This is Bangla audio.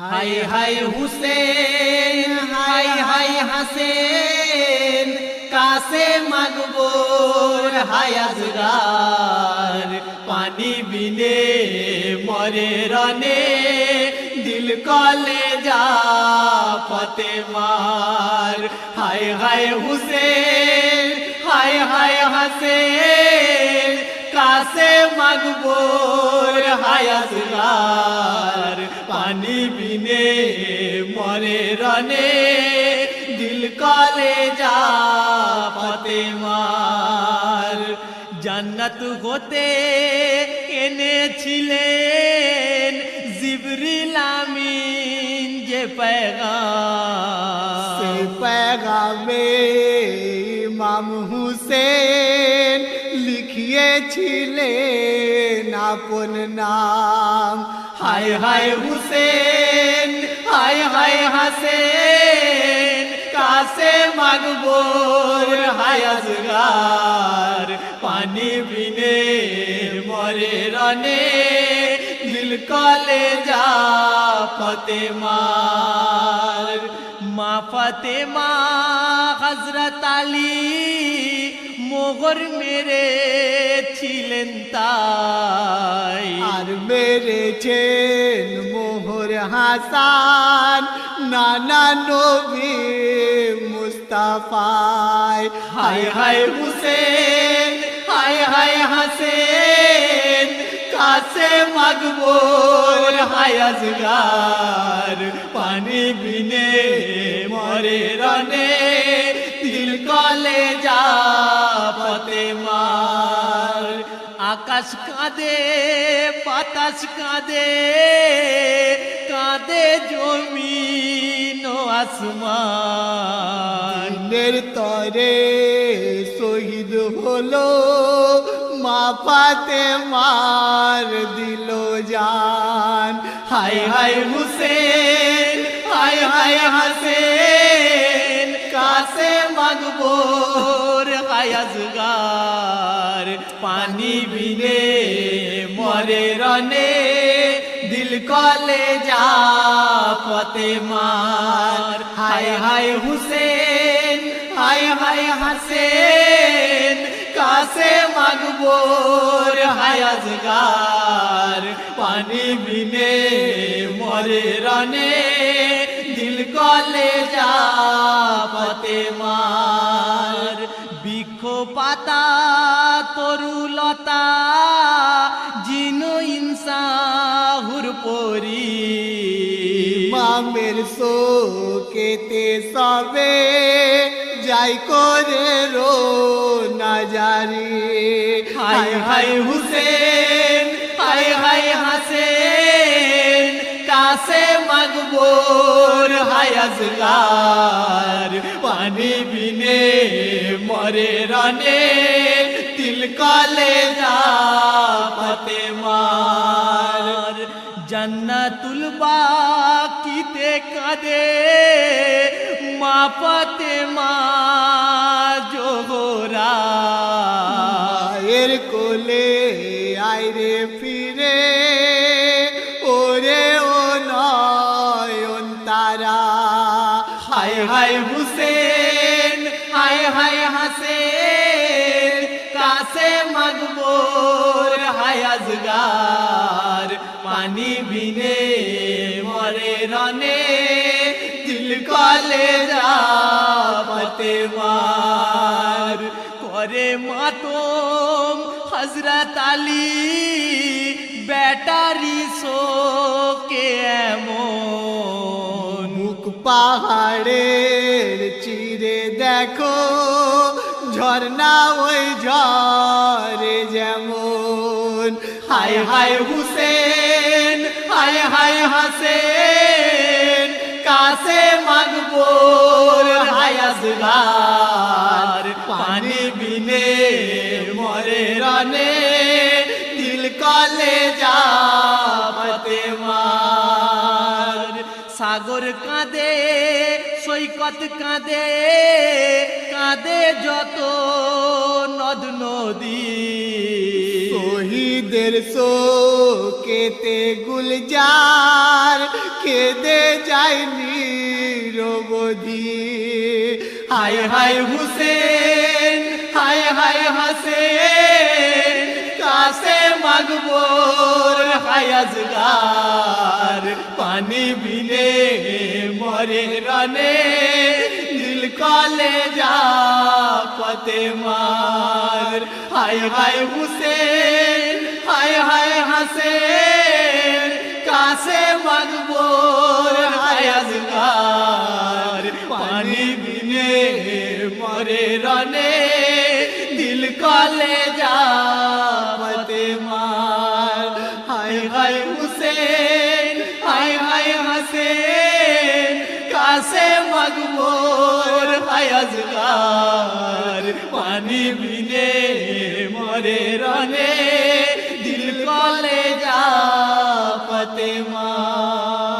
হাই হাই হুসেন, হাই হাই হাসেন কাসে মাগবোর হায়াজগার পানি বিনে মরে রনে দিল কলে যা পতে মার হাই হাই হুসেন, হাই হাই হাসেন কাসে মাগবোর হায়াজগার পানি বিনে মরে রনে দিল কলে যা পতে মার জান্নাত হতে এনেছিলেন জিবরিল আমিন যে পেগাম সে पैगामे ইমাম হুসেন লিখিয়েছিলেন আপন নাম হায় হায় হুসেন, হায় হায় হাসেন কাসে মাগবোর হায়াজগার পানি বিনে মরে রনে দিল কলে যা ফতে মা ফতে মা হজরত আলী মোগর মেরে ছিলেন তাই। আর মেরেছেন মোহর হাসান নানা নবী মুস্তাফায়। হায় হায় হুসেন হায় হায় হাসেন কাছে মাগবোর হায়াজগার পানি বিনে মরে রনে দিল কলে যা পতে মার। আকাশ কাঁদে, বাতাস কাঁদে কাঁদে জমিন ও আসমান। তরে শহীদ হলো মা পাতে মার দিল জান। হাই হাই হুসেন হাই হাই হাসেন কাসে মাগবোর হায়াজগার পানি বিনে মরে রনে দিল কলে যা পতে মার। হাই হাই হুসেন হাই হাই হাসেন কাসে মাগবোর। হায়াজগার পানি বিনে মরে রনে দিল কলে যা পতে মার। পাতা, তরুলতা, জিনু ইনসা পরি। মামের শোকেতে সবে যাই করে রো নাজারি হাই হাই হুসেন হায়াজগার পানি বিনে মরে রনে তিল কলে যা পতে মার। জন্নতুল বাকিতে কাদে, মা পতে মা মায়ের কোলে আইরে ফিরে হায় হায় হুসেন, হায় হায় হাসেন কাসে মগবোর হায়াজগার পানি বিনে মরে রনে দিল কলে যা পতে মার করে মাতম হজরত আলী, ব্যাটারি শোকে এমন পাহাড়ের চিরে দেখো ঝর্ণা ওই ঝরে যেমন। হায় হায় হুসেন, হায় হায় হাসেন কাসে মাগবোর হায়াজগার পানি বিনে মরে রনে দিল কলে যা সাগর কাঁদে, সৈকত কাঁদে কাঁদে যত নদ নদী। শহীদের সো কেতে গুলজার কেদে যায়নি রবধি হায় হায় হুসেন, হায় হায় হাসেন, কাছে মাগবোর হায়াজগার পানি বিনে মরে রনে দিল কলে যা পতে মার। হায় হায় হুসেন, হায় হায় হাসেন হায়াজগার পানি বিনে